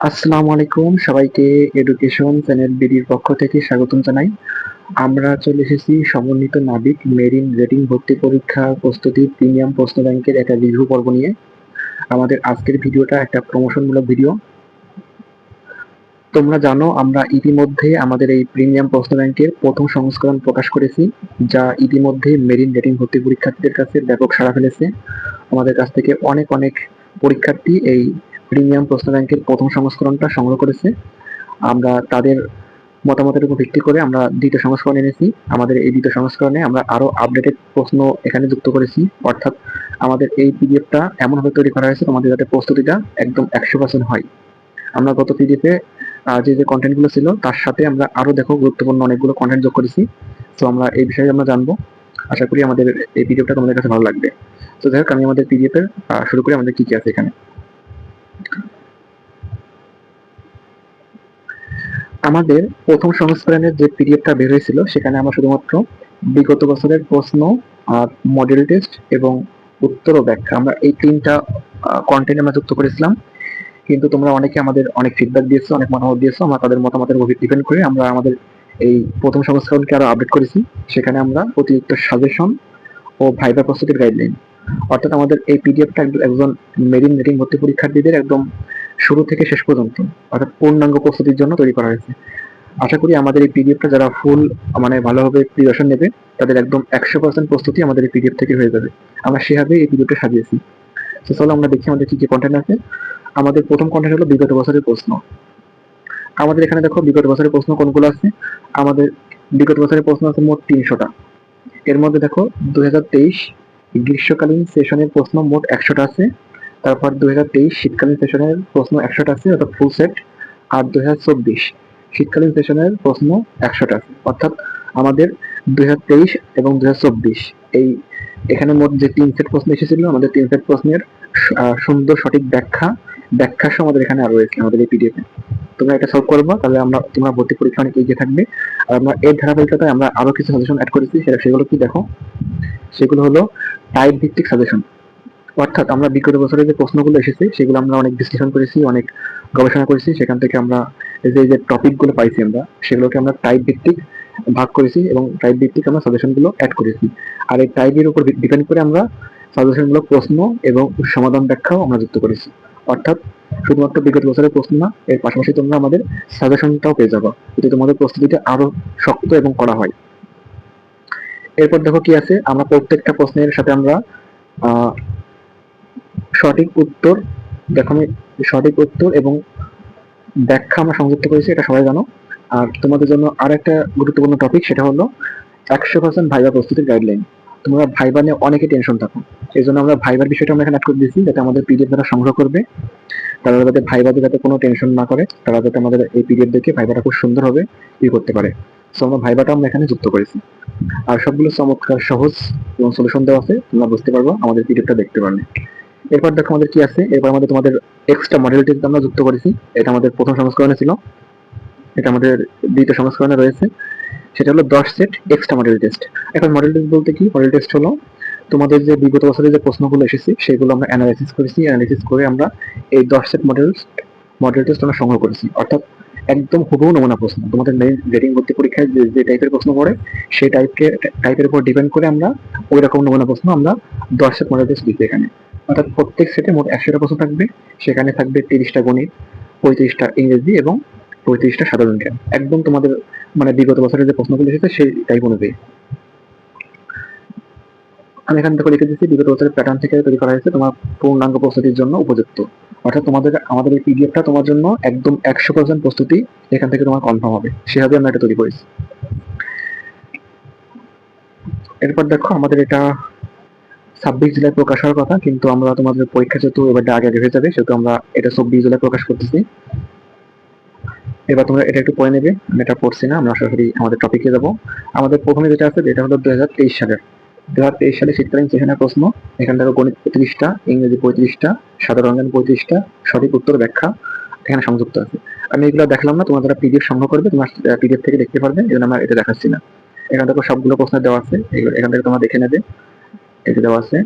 আসসালামু আলাইকুম, সবাইকে এডুকেশন চ্যানেল বিডির পক্ষ থেকে স্বাগতম জানাই। আমরা চলে এসেছি সমন্বিত নাবিক মেরিন রেটিং ভর্তি পরীক্ষার প্রস্তুতি প্রিমিয়াম প্রশ্ন ব্যাংকের একটা রিভিউ পর্ব নিয়ে। আমাদের আজকের ভিডিওটা একটা প্রমোশনমূলক ভিডিও। তোমরা জানো, আমরা ইতিমধ্যে আমাদের এই প্রিমিয়াম প্রশ্ন ব্যাংকের প্রথম সংস্করণ প্রকাশ করেছি, যা ইতিমধ্যে মেরিন রেটিং ভর্তি পরীক্ষার্থীদের কাছে ব্যাপক সাড়া ফেলেছে। আমাদের কাছ থেকে অনেক অনেক পরীক্ষার্থী এই প্রিমিয়াম প্রশ্ন ব্যাংকের প্রথম সংস্করণটা সংগ্রহ করেছে। আমরা তাদের মতামতের উপর ভিত্তি করে আমরা দ্বিতীয় সংস্করণ এনেছি। আমাদের এই দ্বিতীয় সংস্করণে আমরা আরও আপডেটেড প্রশ্ন এখানে যুক্ত করেছি। অর্থাৎ আমাদের এই পিডিএফটা এমনভাবে তৈরি করা হয়েছে তোমাদের যাতে প্রস্তুতিটা একদম একশো পার্সেন্ট হয়। আমরা গত পিডিএফে যে যে কন্টেন্টগুলো ছিল তার সাথে আমরা আরও দেখো গুরুত্বপূর্ণ অনেকগুলো কন্টেন্ট যোগ করেছি। তো আমরা এই বিষয়ে আমরা জানব। আশা করি আমাদের এই পিডিএফটা তোমাদের কাছে ভালো লাগবে। তো যাই হোক, আমি আমাদের পিডিএফের শুরু করি। আমাদের কি কি আছে এখানে? আমাদের প্রথম সংস্করণের যে পিডিএফটা বের হয়েছিল, সেখানে আমরা শুধুমাত্র বিগত বছরের প্রশ্ন আর মডেল টেস্ট এবং উত্তর ও ব্যাখ্যা, আমরা এই তিনটা কন্টেন্ট আমরা যুক্ত করেছিলাম। কিন্তু তোমরা অনেকে আমাদের অনেক ফিডব্যাক দিয়েছ, অনেক মতামত দিয়েছ, আমরা তাদের মতামতের উপর ডিপেন্ড করে আমরা আমাদের এই প্রথম সংস্করণকে আরও আপডেট করেছি। সেখানে আমরা অতিরিক্ত সাজেশন ও ভাইবা প্রস্তুতির গাইডলাইন অর্থাৎ আমাদের এই পিডিএফটা একজন মেরিন রেটিং ভর্তি পরীক্ষার্থীদের একদম শুরু থেকে শেষ পর্যন্ত, অর্থাৎ পূর্ণাঙ্গ প্রস্তুতির জন্য তৈরি করা হয়েছে। আশা করি আমাদের এই পিডিএফটা যারা ফুল মানে ভালোভাবে প্রিপারেশন নেবে, তাদের একদম একশো পার্সেন্ট প্রস্তুতি আমাদের এই পিডিএফ থেকে হয়ে যাবে। আমরা সেভাবে এই পিডিএফটা সাজিয়েছি। তো চলো আমরা দেখি আমাদের কি কি কন্টেন্ট আছে। আমাদের প্রথম কন্টেন্ট হলো বিগত বছরের প্রশ্ন। আমাদের এখানে দেখো, বিগত বছরের প্রশ্ন কোনগুলো আছে? আমাদের বিগত বছরের প্রশ্ন আছে মোট তিনশোটা। এর মধ্যে দেখো, দুই হাজার তেইশ গ্রীষ্মকালীন সেশনের প্রশ্ন মোট একশোটা আছে। তারপর দুই শীতকালীন সেশনের প্রশ্ন একশোটা আছে, অর্থাৎ ফুল সেট আর দুই শীতকালীন সেশনের প্রশ্ন একশোটা আছে। অর্থাৎ আমাদের দুই হাজার তেইশ এবং দুই হাজার চব্বিশ, এই এখানে মোট যে তিন সেট প্রশ্ন এসেছিল, আমাদের তিন সেট প্রশ্নের সুন্দর সঠিক ব্যাখ্যা ব্যাখ্যা সহ আমাদের এখানে আরও রয়েছে আমাদের এই পিডিএফে তোমরা এটা সলভ করব, তাহলে আমরা, তোমরা ভর্তি পরীক্ষা অনেক এগিয়ে থাকবে। আর আমরা এর ধারাবাহিকতায় আমরা আরও কিছু সাজেশন অ্যাড করেছি, সেটা সেগুলো কি দেখো? সেগুলো হলো টাইপ ভিত্তিক সাজেশন অর্থাৎ আমরা বিগত বছরে যে প্রশ্নগুলো এসেছে, সেগুলো আমরা অনেক বিশ্লেষণ করেছি, অনেক গবেষণা করেছি। সেখান থেকে আমরা যে যে টপিকগুলো পাইছি আমরা, সেগুলোকে আমরা টাইপ ভিত্তিক ভাগ করেছি এবং টাইপ ভিত্তিক আমরা সাজেশনগুলো অ্যাড করেছি। আর এই টাইপের উপর ডিপেন্ড করে আমরা সাজেশনগুলো প্রশ্ন এবং সমাধান ব্যাখ্যাও আমরা যুক্ত করেছি। অর্থাৎ শুধুমাত্র বিগত বছরের প্রশ্ন না, এর পাশাপাশি তোমরা আমাদের সাজেশনটাও পেয়ে যাব, যদি তোমাদের প্রস্তুতিটা আরও শক্ত এবং করা হয়। এরপর দেখো কি আছে, আমরা প্রত্যেকটা প্রশ্নের সাথে আমরা সঠিক উত্তর, দেখো আমি সঠিক উত্তর এবং ব্যাখ্যা আমরা সংযুক্ত করেছি, এটা সবাই জানো। আর তোমাদের জন্য আর একটা গুরুত্বপূর্ণ টপিক সেটা হলো একশো পার্সেন্ট ভাইবা প্রস্তুতির গাইডলাইন তোমরা ভাইবা নিয়ে অনেকে টেনশন থাকো। এই জন্য আমরা ভাইবার বিষয়টা আমরা এখানে অ্যাড করে দিয়েছি, যাতে আমাদের পিডিএফ দ্বারা সংগ্রহ করবে। তারা যাতে ভাইবাতে যাতে কোনো টেনশন না করে, তারা যাতে আমাদের এই পিডিএফ দেখে ভাইবাটা খুব সুন্দরভাবে হবে, ই করতে পারে। সো আমরা ভাইবাটা আমরা এখানে যুক্ত করেছি। আর সবগুলো চমৎকার, সহজ এবং সলিউশন দেওয়া আছে, তোমরা বুঝতে পারব, আমাদের পিডিএফটা দেখতে পারলে। এরপর দেখো আমাদের কি আছে? এরপর আমাদের তোমাদের এক্সট্রা মডেলটি আমরা যুক্ত করেছি। এটা আমাদের প্রথম সংস্করণে ছিল। এটা আমাদের দ্বিতীয় সংস্করণে রয়েছে। সেটা হলো দশ সেট এক্সট্রা মডেল টেস্ট এখন মডেল টেস্ট বলতে কি? মডেল টেস্ট হলো তোমাদের যে বিগত বছরের যে প্রশ্নগুলো এসেছে, সেগুলো আমরা অ্যানালাইসিস করেছি। অ্যানালাইসিস করে আমরা এই দশ সেট মডেল মডেল টেস্ট আমরা সংগ্রহ করেছি। অর্থাৎ একদম হুবহু নমুনা প্রশ্ন। তোমাদের রেটিং ভর্তি পরীক্ষায় যে যে টাইপের প্রশ্ন পড়ে, সেই টাইপকে টাইপের উপর ডিপেন্ড করে আমরা ওই রকম নমুনা প্রশ্ন আমরা দশ সেট মডেল টেস্ট দিচ্ছি এখানে। অর্থাৎ প্রত্যেক সেটে মোট একশোটা প্রশ্ন থাকবে। সেখানে থাকবে তিরিশটা গণিত, পঁয়ত্রিশটা ইংরেজি এবং পঁয়ত্রিশটা সাধারণ জ্ঞান। একদম তোমাদের মানে বিগত বছরের যে প্রশ্নগুলো এসেছে, সেই টাইপ অনুযায়ী। আমি এখান থেকে লিখে দিচ্ছি বিগত বছরের প্যাটার্ন থেকে তৈরি করা হয়েছে তোমার পূর্ণাঙ্গ প্রস্তুতির জন্য উপযুক্ত। অর্থাৎ তোমাদের, আমাদের এই পিডিএফটা তোমার জন্য একদম একশো পার্সেন্ট প্রস্তুতি এখান থেকে তোমার কনফার্ম হবে। সেভাবে আমরা এটা তৈরি করেছি। এরপর দেখো আমাদের এটা ছাব্বিশ জুলাই প্রকাশ হওয়ার কথা, কিন্তু আমরা তোমাদের পরীক্ষা যেহেতু এবার আগে আগে হয়ে যাবে, সেহেতু আমরা এটা চব্বিশ জুলাই প্রকাশ করতেছি। এবার তোমরা এটা একটু পড়ে নেবে, আমি এটা পড়ছি না, আমরা সরাসরি আমাদের টপিকে যাব। আমাদের প্রথমে যেটা আছে এটা হলো দুই হাজার তেইশ সালের। দু হাজার তেইশ সালে শীতকালীন সেশনের প্রশ্ন এখান থেকে গণিত পঁয়ত্রিশটা, ইংরেজি পঁয়ত্রিশটা, সাধারণ জ্ঞান পঁয়ত্রিশটা, সঠিক উত্তর ব্যাখ্যা এখানে সংযুক্ত আছে। আমি এগুলো দেখলাম না তোমার যারা পিডিএফ সংগ্রহ করবে, তোমার পিডিএফ থেকে দেখতে পারবে, এই জন্য আমরা এটা দেখাচ্ছি না। এখান থেকে সবগুলো প্রশ্ন দেওয়া আছে এখান থেকে তোমরা দেখে নেবে। যে দেওয়া আছে।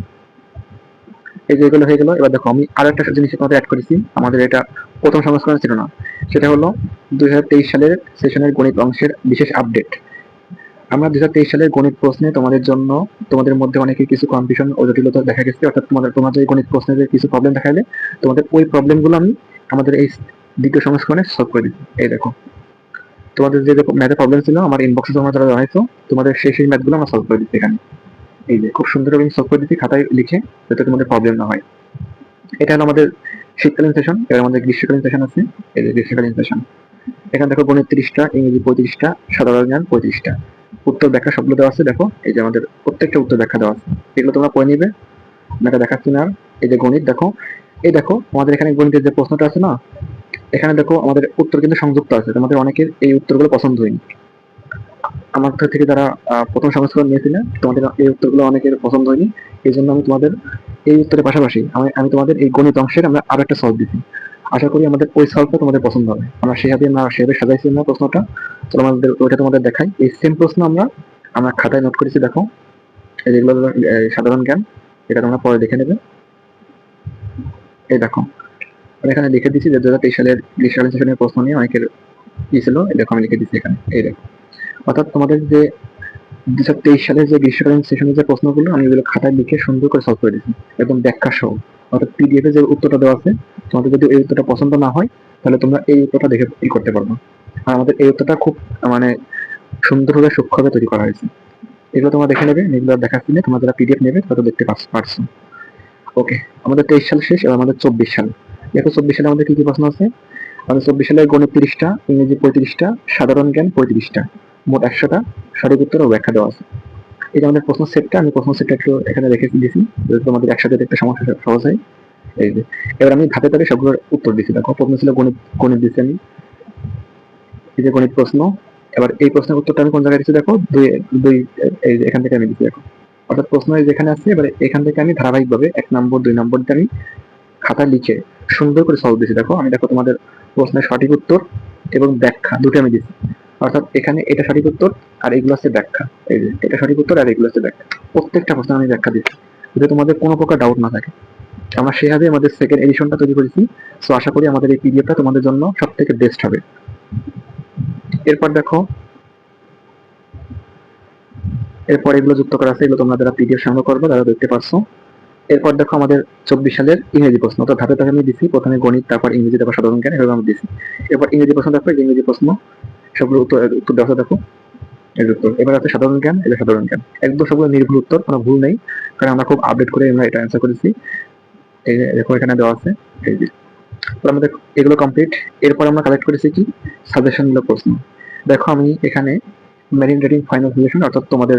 এই যে এগুলো হয়ে গেল। এবার দেখো, আমি আরও একটা জিনিস তোমাদের অ্যাড করেছি। আমাদের এটা প্রথম সংস্করণ ছিল না। সেটা হলো দুই সালের সেশনের গণিত অংশের বিশেষ আপডেট আমরা দুই সালের গণিত প্রশ্নে তোমাদের জন্য, তোমাদের মধ্যে অনেকে কিছু কনফিউশন ও জটিলতা দেখা গেছে। অর্থাৎ তোমাদের তোমাদের গণিত প্রশ্নে কিছু প্রবলেম দেখা গেলে, তোমাদের ওই প্রবলেমগুলো আমি আমাদের এই দ্বিতীয় সংস্করণে সলভ করে দিচ্ছি। এই দেখো। তোমাদের যে ম্যাথে প্রবলেম ছিল, আমার ইনবক্সে তোমরা যারা জানাইছো, তোমাদের সেই সেই ম্যাথগুলো আমরা সলভ করে দিচ্ছি এখানে। এই যে খুব সুন্দর আমি সলভ করে খাতায় লিখে যাতে তোমাদের প্রবলেম না হয়। এটা হলো আমাদের শীতকালীন সেশন এবার আমাদের গ্রীষ্মকালীন সেশন আছে, এই যে গ্রীষ্মকালীন সেশন এখানে দেখো গণিত তিরিশটা ইংরেজি পঁয়ত্রিশটা সাধারণ জ্ঞান পঁয়ত্রিশটা। উত্তর ব্যাখ্যা সবগুলো দেওয়া আছে, দেখো, এই যে আমাদের প্রত্যেকটা উত্তর ব্যাখ্যা দেওয়া আছে। এগুলো তোমরা পড়ে নিবে আপনাকে দেখাচ্ছি না। এই যে গণিত, দেখো, এই দেখো, আমাদের এখানে গণিতের যে প্রশ্নটা আছে না, এখানে দেখো আমাদের উত্তর কিন্তু সংযুক্ত আছে, তোমাদের অনেকের এই উত্তরগুলো পছন্দ হয়নি। আমার থেকে যারা প্রথম সংস্করণ নিয়েছিলেন তোমাদের এই উত্তরগুলো অনেকের পছন্দ হয়নি। এই জন্য আমি তোমাদের এই উত্তরের পাশাপাশি আমি আমি তোমাদের এই গণিত অংশের আমরা আরও একটা সলভ দিচ্ছি। আশা করি আমাদের ওই সলভটা তোমাদের পছন্দ হবে। আমরা সেভাবে আমরা সেভাবে সাজাইছি না প্রশ্নটা। তো আমাদের ওইটা তোমাদের দেখাই। এই সেম প্রশ্ন আমরা আমরা খাতায় নোট করেছি, দেখো। যেগুলো সাধারণ জ্ঞান, এটা তোমরা পরে দেখে নেবে। এই দেখো, আমি এখানে লিখে দিচ্ছি যে দু হাজার তেইশ সালের সেশনের প্রশ্ন নিয়ে অনেকের কি ছিল? এই দেখো, আমি লিখে দিচ্ছি এখানে। এই দেখো। অর্থাৎ তোমাদের যে দু হাজার তেইশ সালের যে গ্রীষ্মকালীন সেশনের যে প্রশ্নগুলো, আমি এগুলো খাতায় লিখে সুন্দর করে সলভ করে দিচ্ছি একদম ব্যাখ্যা সহ অর্থাৎ পিডিএফ এ যে উত্তরটা দেওয়া আছে, তোমাদের যদি এই উত্তরটা পছন্দ না হয়, তাহলে তোমরা এই উত্তরটা দেখে ই করতে পারবে। আর আমাদের এই উত্তরটা খুব মানে সুন্দরভাবে, সূক্ষ্মভাবে তৈরি করা হয়েছে। এগুলো তোমরা দেখে নেবে, এগুলো দেখাচ্ছি না তোমরা যারা পিডিএফ নেবে, তারা দেখতে পারছ ওকে, আমাদের তেইশ সাল শেষ, এবার আমাদের চব্বিশ সাল। দেখো চব্বিশ সালে আমাদের কি কি প্রশ্ন আছে? আমাদের চব্বিশ সালে গণিত তিরিশটা, ইংরেজি পঁয়ত্রিশটা, সাধারণ জ্ঞান পঁয়ত্রিশটা। মোট একশোটা সঠিক উত্তর ও ব্যাখ্যা দেওয়া আছে। যে আমাদের প্রশ্ন সেটটা, আমি প্রশ্ন সেটটা একটু এখানে রেখে দিয়েছি, যাতে তোমাদের একসাথে দেখতে সমস্যা সহজ হয়। এই যে, এবার আমি ধাপে ধাপে সবগুলোর উত্তর দিচ্ছি। দেখো প্রথম ছিল গণিত গণিত দিচ্ছি আমি। এই যে গণিত প্রশ্ন, এবার এই প্রশ্নের উত্তরটা আমি কোন জায়গায় দিচ্ছি? দেখো, দুই দুই, এই এখান থেকে আমি দিচ্ছি, দেখো। অর্থাৎ প্রশ্ন যেখানে আছে, এবার এখান থেকে আমি ধারাবাহিকভাবে এক নম্বর, দুই নম্বর দিয়ে আমি খাতা লিখে সুন্দর করে সলভ দিচ্ছি। দেখো, আমি দেখো তোমাদের প্রশ্নের সঠিক উত্তর এবং ব্যাখ্যা দুটো আমি দিচ্ছি। অর্থাৎ এখানে এটা সঠিক উত্তর আর এগুলো হচ্ছে ব্যাখ্যা। এই যে, এটা সঠিক উত্তর আর এগুলো হচ্ছে ব্যাখ্যা। প্রত্যেকটা প্রশ্ন আমি ব্যাখ্যা দিচ্ছি, যাতে তোমাদের কোনো প্রকার ডাউট না থাকে। আমরা সেভাবে আমাদের সেকেন্ড এডিশনটা তৈরি করেছি সো আশা করি আমাদের এই পিডিএফটা তোমাদের জন্য সব থেকে বেস্ট হবে। এরপর দেখো, এরপর এগুলো যুক্ত করা আছে, এগুলো তোমরা যারা পিডিএফ সংগ্রহ করবে, তারা দেখতে পারছ। এরপর দেখো আমাদের চব্বিশ সালের ইংরেজি প্রশ্ন, তো ধাপে ধাপে আমি দিছি। প্রথমে গণিত, তারপর ইংরেজি, তারপর সাধারণ জ্ঞান, এভাবে আমি দিছি। এরপর ইংরেজি প্রশ্ন দেখো ইংরেজি প্রশ্ন সবগুলো উত্তর উত্তর দেওয়া দেখো। এর উত্তর। এবার আছে সাধারণ জ্ঞান, এটা সাধারণ জ্ঞান। একদম সবগুলো নির্ভুল উত্তর, কোনো ভুল নেই। কারণ আমরা খুব আপডেট করে আমরা এটা অ্যান্সার করেছি। এই দেখো এখানে দেওয়া আছে, এই যে। আমাদের এগুলো কমপ্লিট এরপর আমরা কালেক্ট করেছি কি? সাজেশনগুলো প্রশ্ন। দেখো আমি এখানে মেরিন রেটিং ফাইনাল সাজেশন অর্থাৎ তোমাদের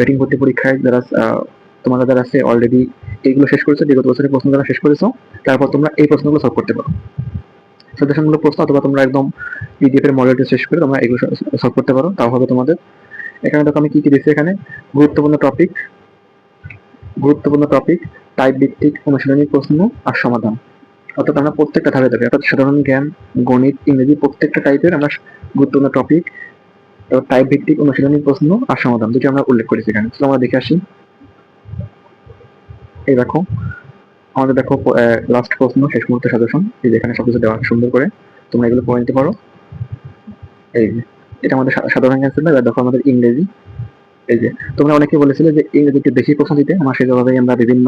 রেটিং ভর্তি পরীক্ষায় যারা তোমরা যারা আছে অলরেডি এইগুলো শেষ করেছ, বিগত বছরের প্রশ্ন যারা শেষ করেছ, তারপর তোমরা এই প্রশ্নগুলো সলভ করতে পারো। সাজেশনগুলো প্রশ্ন অথবা তোমরা একদম পিডিএফ এর মডেলটা শেষ করে তোমরা এগুলো সলভ করতে পারো, তাও হবে তোমাদের। এখানে দেখো আমি কি কি দিচ্ছি এখানে? গুরুত্বপূর্ণ টপিক গুরুত্বপূর্ণ টপিক টাইপ ভিত্তিক অনুশীলনী প্রশ্ন আর সমাধান। অর্থাৎ আমরা প্রত্যেকটা ধাপে ধাপে, অর্থাৎ সাধারণ জ্ঞান, গণিত, ইংরেজি প্রত্যেকটা টাইপের আমরা গুরুত্বপূর্ণ টপিক টাইপ ভিত্তিক অনুশীলনী প্রশ্ন আর সমাধান, দুটি আমরা উল্লেখ করেছি এখানে। আমরা দেখে আসি। এই দেখো আমাদের দেখো লাস্ট প্রশ্ন, শেষ মুহূর্তে সাজেশন এই যেখানে সবকিছু দেওয়া সুন্দর করে, তোমরা এগুলো পড়ে নিতে পারো। এই যে, এটা আমাদের সাধারণ জ্ঞান ছিল এবার দেখো আমাদের ইংরেজি। এই যে, তোমরা অনেকে বলেছিলে যে ইংরেজি একটু বেশি প্রশ্ন দিতে, আমরা সেভাবে আমরা বিভিন্ন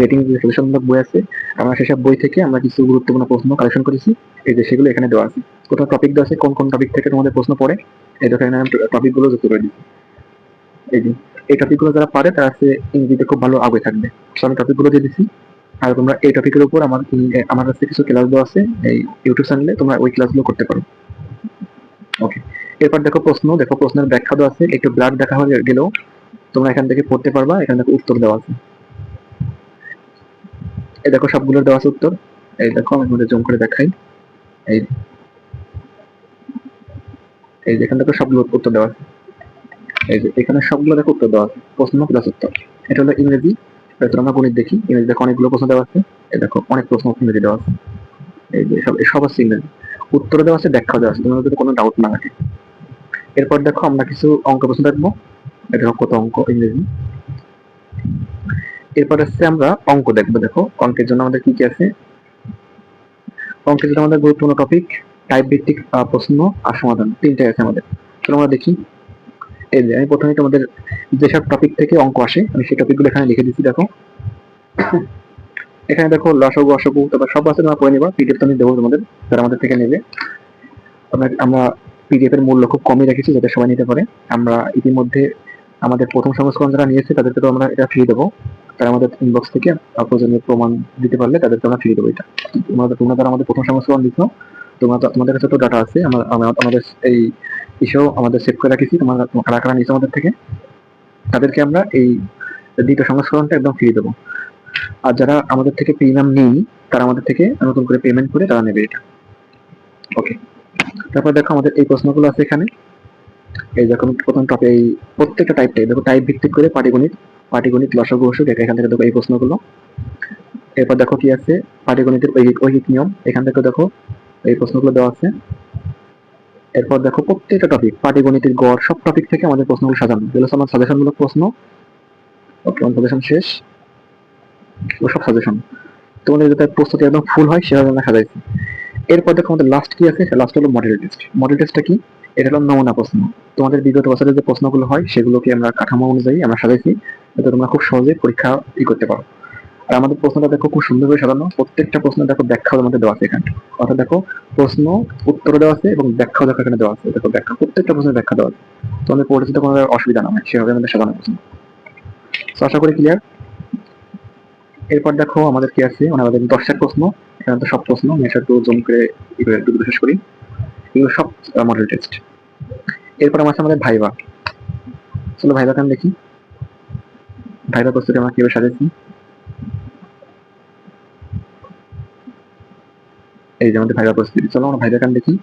রেটিং সাজেশনমূলক বই আছে আমরা সেসব বই থেকে আমরা কিছু গুরুত্বপূর্ণ প্রশ্ন কালেকশন করেছি। এই যে, সেগুলো এখানে দেওয়া আছে। কোথাও টপিক দেওয়া আছে, কোন কোন টপিক থেকে তোমাদের প্রশ্ন পড়ে, এই দেখো এখানে টপিকগুলো যুক্ত করে দিচ্ছি। এই যে, এই টপিকগুলো যারা পারে, তারা সে ইংরেজিতে খুব ভালো আগে থাকবে। তো আমি টপিকগুলো দিয়ে দিচ্ছি। আর তোমরা এই টপিকের উপর আমার আমার কাছে কিছু ক্লাস দেওয়া আছে, এই ইউটিউব চ্যানেলে তোমরা ওই ক্লাসগুলো করতে পারো। ওকে এরপর দেখো প্রশ্ন, দেখো প্রশ্নের ব্যাখ্যা দেওয়া আছে, একটু ব্লাড দেখা হয়ে গেলেও তোমরা এখান থেকে পড়তে পারবা, এখানে দেখো উত্তর দেওয়া আছে। এই দেখো সবগুলোর দেওয়া আছে উত্তর। এই দেখো, আমি তোমাদের জুম করে দেখাই। এই এই যে এখানে দেখো সবগুলো উত্তর দেওয়া আছে। এই যে এখানে সবগুলো দেখো উত্তর দেওয়া আছে। প্রশ্ন প্লাস উত্তর। এটা হলো ইংরেজি। এবার আমরা গণিত দেখি। ইংরেজি দেখো অনেকগুলো প্রশ্ন দেওয়া আছে। দেখো অনেক প্রশ্ন ইংরেজি দেওয়া আছে। এই যে সব আছে ইংরেজি। উত্তর দেওয়া আছে, ব্যাখ্যা দেওয়া আছে। যদি কোনো ডাউট না থাকে। এরপর দেখো আমরা কিছু অঙ্ক প্রশ্ন দেখব। এটা কত অঙ্ক ইংরেজি। এরপর হচ্ছে আমরা অঙ্ক দেখব। দেখো অঙ্কের জন্য আমাদের কি কি আছে? অঙ্কের যেটা আমাদের গুরুত্বপূর্ণ টপিক টাইপ ভিত্তিক প্রশ্ন আর সমাধান। তিনটাই আছে আমাদের। চলো আমরা দেখি। এই যে, আমি প্রথমে তোমাদের যেসব টপিক থেকে অঙ্ক আসে, আমি সেই টপিকগুলো এখানে লিখে দিচ্ছি, দেখো। এখানে দেখো, লসগু, অসগু, তারপর সব আছে, তোমরা পড়ে নিবা পিডিএফ তো আমি দেবো তোমাদের, যারা আমাদের থেকে নেবে। আমরা পিডিএফ এর মূল্য খুব কমই রেখেছি, যাতে সবাই নিতে পারে। আমরা ইতিমধ্যে আমাদের প্রথম সংস্করণ যারা নিয়েছে, তাদেরকে তো আমরা এটা ফ্রি দেবো। তারা আমাদের ইনবক্স থেকে প্রয়োজনীয় প্রমাণ দিতে পারলে তাদেরকে আমরা ফ্রি দেবো এটা। তোমরা তোমরা যারা আমাদের প্রথম সংস্করণ দিচ্ছ তোমরা তোমাদের কাছে তো ডাটা আছে আমাদের এই ইস্যু আমাদের সেভ করে রাখেছি, তোমরা কারা কারা নিয়েছো আমাদের থেকে, তাদেরকে আমরা এই দ্বিতীয় সংস্করণটা একদম ফ্রি দেবো। আর যারা আমাদের থেকে প্রিমিয়াম নেই, তারা আমাদের থেকে নতুন করে পেমেন্ট করে তারা নেবে এটা। ওকে তারপর দেখো আমাদের এই প্রশ্নগুলো আছে এখানে। এই দেখো আমি প্রথম টপে এই প্রত্যেকটা টাইপ টাইপ দেখো টাইপ ভিত্তিক করে পাটিগণিত পাটিগণিত লসগু অসুখ এখান থেকে দেখো এই প্রশ্নগুলো। এরপর দেখো কি আছে, পাটিগণিতের ঐহিক ঐহিক নিয়ম, এখান থেকে দেখো এই প্রশ্নগুলো দেওয়া আছে। এরপর দেখো প্রত্যেকটা টপিক পাটিগণিতের গড়, সব টপিক থেকে আমাদের প্রশ্নগুলো সাজানো। হচ্ছে আমার সাজেশনমূলক প্রশ্ন। ওকে সাজেশন শেষ। ও সব সাজেশন তোমাদের যাতে প্রস্তুতি একদম ফুল হয়, সেভাবে আমরা সাজাইছি। এরপর দেখো আমাদের লাস্ট কি আছে? লাস্ট হলো মডেল টেস্ট মডেল টেস্টটা কি? এটা হলো নমুনা প্রশ্ন। তোমাদের বিগত বছরের যে প্রশ্নগুলো হয়, সেগুলোকে আমরা কাঠামো অনুযায়ী আমরা সাজাইছি। যাতে তোমরা খুব সহজে পরীক্ষা ই করতে পারো। আর আমাদের প্রশ্নটা দেখো খুব সুন্দরভাবে সাজানো। প্রত্যেকটা প্রশ্ন দেখো ব্যাখ্যা আমাদের দেওয়া আছে এখানে। অর্থাৎ দেখো, প্রশ্ন, উত্তর দেওয়া আছে এবং ব্যাখ্যাও দেখো এখানে দেওয়া আছে। দেখো ব্যাখ্যা, প্রত্যেকটা প্রশ্নের ব্যাখ্যা দেওয়া আছে। তোমাদের পরিচিত কোনো অসুবিধা না হয়, সেভাবে আমাদের সাজানো প্রশ্ন। আশা করি ক্লিয়ার এরপর দেখো আমাদের কি আছে? মানে আমাদের দশটার প্রশ্ন। এখানে তো সব প্রশ্ন, আমি একটু জুম করে করে একটু বিশেষ করি। এগুলো সব মডেল টেস্ট এরপর আমার আমাদের ভাইবা চলো ভাইবা কান দেখি। ভাইবা প্রস্তুতি আমরা কীভাবে সাজাইছি এই যে আমাদের ভাইবা প্রস্তুতি চলো আমরা ভাইবার কান দেখি?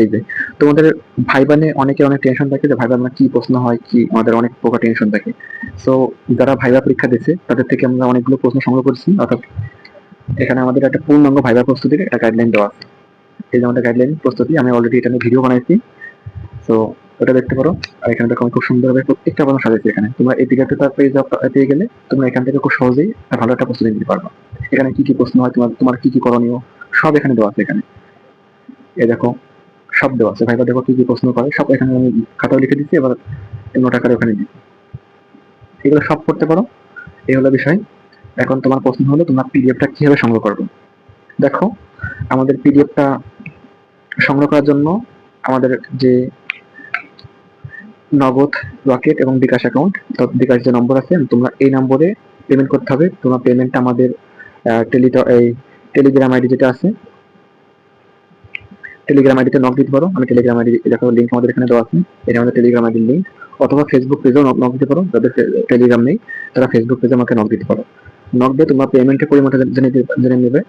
এই যে, তোমাদের ভাইবানে অনেকের অনেক টেনশন থাকে যে ভাইবা আমরা কি প্রশ্ন হয়, কি আমাদের অনেক প্রকার টেনশন থাকে। সো যারা ভাইবা পরীক্ষা দিচ্ছে তাদের থেকে আমরা অনেকগুলো প্রশ্ন সংগ্রহ করছি। অর্থাৎ এখানে আমাদের একটা পূর্ণাঙ্গ ভাইবা প্রস্তুতির একটা গাইডলাইন দেওয়া আছে। এই যে আমাদের গাইডলাইন প্রস্তুতি, আমি অলরেডি এটা নিয়ে ভিডিও বানাইছি। তো ওটা দেখতে পারো। আর এখানে দেখো আমি খুব সুন্দরভাবে প্রত্যেকটা প্রশ্ন সাজাইছি এখানে। তোমরা এই পিডিএফটা পেয়ে পেয়ে গেলে তোমরা এখান থেকে খুব সহজেই ভালো একটা প্রস্তুতি নিতে পারবে। এখানে কি কি প্রশ্ন হয়, তোমার তোমার কি কি করণীয়? সব এখানে দেওয়া আছে এখানে। এ দেখো, সব দেওয়া আছে। ভাইবা দেখো কি কি প্রশ্ন করে। সব এখানে আমি খাতাও লিখে দিচ্ছি, এবার নোট আকারে ওখানে দিচ্ছি এগুলো সব করতে পারো। এই হলো বিষয়। এখন তোমার প্রশ্ন হলো, তোমার পিডিএফটা কীভাবে সংগ্রহ করবে? দেখো, আমাদের পিডিএফটা সংগ্রহ করার জন্য আমাদের যে নগদ রকেট এবং বিকাশ অ্যাকাউন্ট তো বিকাশ যে নম্বর আছে, তোমরা এই নম্বরে পেমেন্ট করতে হবে। তোমার পেমেন্টটা আমাদের টেলি এই টেলিগ্রাম আইডি যেটা আছে টেলিগ্রাম আইডিতে নক দিতে পারো। আমি টেলিগ্রাম আইডি দেখো লিঙ্ক আমাদের এখানে দেওয়া আছে। এটা আমাদের টেলিগ্রাম আইডির লিঙ্ক অথবা ফেসবুক পেজেও নক দিতে পারো যাদের টেলিগ্রাম নেই। তারা ফেসবুক পেজে আমাকে নক দিতে পারো। নক দিয়ে তোমার পেমেন্টের পরিমাণটা জেনে নেবে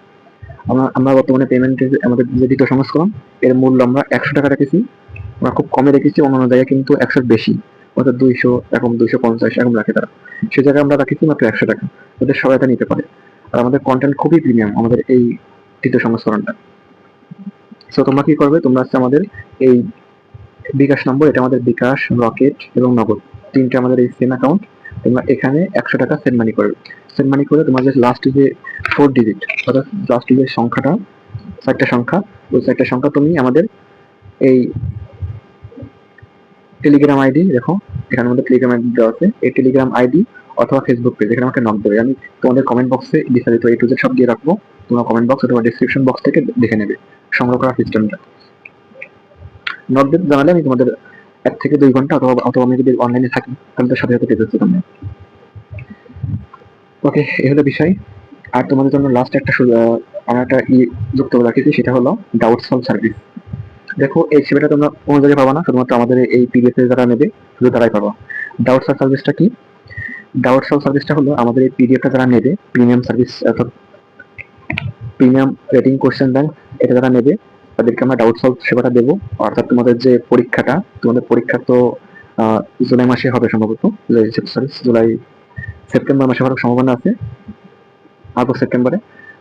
আমরা আমরা বর্তমানে পেমেন্টের আমাদের যে দ্বিতীয় সংস্করণ, এর মূল্য আমরা একশো টাকা রেখেছি। আমরা খুব কমে রেখেছি অন্যান্য জায়গায় কিন্তু একশোর বেশি। অর্থাৎ দুইশো এখন দুইশো পঞ্চাশ, এরকম রাখে তারা। সে জায়গায় আমরা রাখেছি মাত্র একশো টাকা ওদের সহায়তা নিতে পারে। আর আমাদের কন্টেন্ট খুবই প্রিমিয়াম আমাদের এই তৃতীয় সংস্করণটা। সো তোমরা কি করবে? তোমরা হচ্ছে আমাদের এই বিকাশ নম্বর এটা আমাদের বিকাশ রকেট এবং নগদ। তিনটে আমাদের এই সেম অ্যাকাউন্ট তোমরা এখানে একশো টাকা সেন্ড মানি করবে। সেন্ড মানি করে তোমার যে লাস্ট যে ফোর ডিজিট অর্থাৎ লাস্ট যে সংখ্যাটা, চারটা সংখ্যা, ওই চারটা সংখ্যা তুমি আমাদের এই টেলিগ্রাম আইডি দেখো, এখানে আমাদের টেলিগ্রাম আইডি দেওয়া আছে। এই টেলিগ্রাম আইডি অথবা ফেসবুক পেজ এখানে আমাকে নক দেবে। আমি তোমাদের কমেন্ট বক্সে বিস্তারিত এই টু জেড সব দিয়ে রাখব। তোমরা কমেন্ট বক্স অথবা ডিসক্রিপশন বক্স থেকে দেখে নেবে। সংগ্রহ করার সিস্টেমটা নক দিয়ে জানালে আমি তোমাদের এক থেকে দুই ঘণ্টা অথবা অথবা আমি যদি অনলাইনে থাকি, তাহলে তো সাথে সাথে পেয়ে যাচ্ছি তোমরা। ওকে এই হলো বিষয়। আর তোমাদের জন্য লাস্ট একটা আমরা একটা ই যুক্ত করে রাখেছি সেটা হলো ডাউট সলভ সার্ভিস দেখো, এই সেবাটা তোমরা কোনো জায়গায় পাবা না, শুধুমাত্র আমাদের এই পিডিএফ এ যারা নেবে, শুধু তারাই পাবা। ডাউট সলভ সার্ভিসটা কি? ডাউট সলভ সার্ভিসটা হলো আমাদের এই পিডিএফটা যারা নেবে প্রিমিয়াম সার্ভিস অর্থাৎ প্রিমিয়াম রেটিং কোশ্চেন ব্যাংক এটা যারা নেবে, তাদেরকে আমরা ডাউট সলভ সেবাটা দেবো। অর্থাৎ তোমাদের যে পরীক্ষাটা, তোমাদের পরীক্ষা তো জুলাই মাসে হবে সম্ভবত সরি জুলাই সেপ্টেম্বর মাসে হওয়ার সম্ভাবনা আছে, আগস্ট সেপ্টেম্বরে।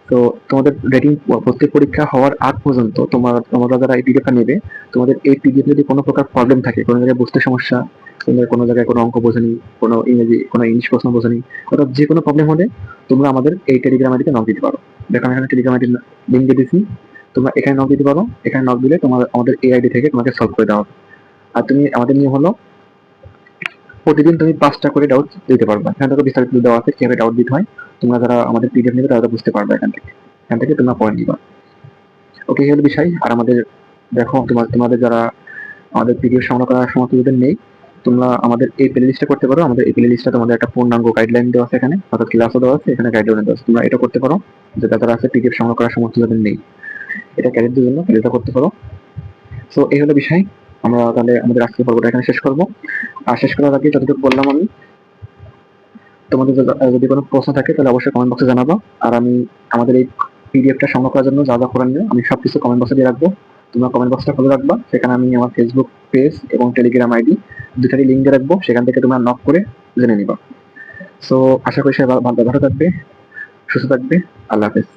তো তোমাদের রেটিং প্রত্যেক পরীক্ষা হওয়ার আগ পর্যন্ত তোমার, তোমরা যারা এই পিডিএফটা নেবে, তোমাদের এই পিডিএফ যদি কোনো প্রকার প্রবলেম থাকে, কোনো জায়গায় বুঝতে সমস্যা তোমাদের কোনো জায়গায় কোনো অঙ্ক বোঝেনি কোনো ইংরেজি, কোনো ইংলিশ প্রশ্ন বোঝেনি অর্থাৎ যে কোনো প্রবলেম হলে তোমরা আমাদের এই টেলিগ্রাম আইডিতে নক দিতে পারো। দেখো এখানে টেলিগ্রাম আইডির লিঙ্ক দিয়ে দিচ্ছি তোমরা এখানে নক দিতে পারো। এখানে নক দিলে তোমার আমাদের এই আইডি থেকে তোমাকে সলভ করে দেওয়া হবে। আর তুমি, আমাদের নিয়ম হলো প্রতিদিন তুমি পাঁচটা করে ডাউট দিতে পারবে। এখান থেকে বিস্তারিত দেওয়া আছে, কীভাবে ডাউট দিতে হয়। তোমরা যারা আমাদের পিডিএফ নেবে, তারা বুঝতে পারবে এখান থেকে। এখান থেকে তোমরা পয়েন্ট নিবা। ওকে এই হলো বিষয়। আর আমাদের, দেখো, তোমার, তোমাদের যারা আমাদের পিডিএফ সংগ্রহ করার যদি নেই তোমরা আমাদের এই প্লে লিস্টটা করতে পারো। আমাদের এই প্লে লিস্টটা তোমাদের একটা পূর্ণাঙ্গ গাইডলাইন দেওয়া আছে এখানে, অর্থাৎ ক্লাসও দেওয়া আছে, এখানে গাইডলাইন দেওয়া আছে। তোমরা এটা করতে পারো, যে যারা আছে পিডিএফ সংগ্রহ করার সমস্ত যাদের নেই। এটা ক্যারিয়ারদের জন্য ক্যারিয়ারটা করতে পারো। সো এই হলো বিষয়। আমরা তাহলে আমাদের আজকের পর্বটা এখানে শেষ করব। আর শেষ করার আগে যতটুকু বললাম আমি, তোমাদের যদি- কোনো প্রশ্ন থাকে তাহলে অবশ্যই কমেন্ট বক্সে জানাব। আর আমি, আমাদের এই পিডিএফটা সংগ্রহ করার জন্য যা যা করণীয় আমি সবকিছু কমেন্ট বক্সে দিয়ে রাখব। তোমরা কমেন্ট বক্সটা খুলে রাখবা। সেখানে আমি আমার ফেসবুক পেজ এবং টেলিগ্রাম আইডি দুটারই লিঙ্ক দিয়ে রাখব, সেখান থেকে তোমরা নক করে জেনে নিবা। সো আশা করি সবাই ভালো থাকবে, সুস্থ থাকবে, আল্লাহ হাফেজ।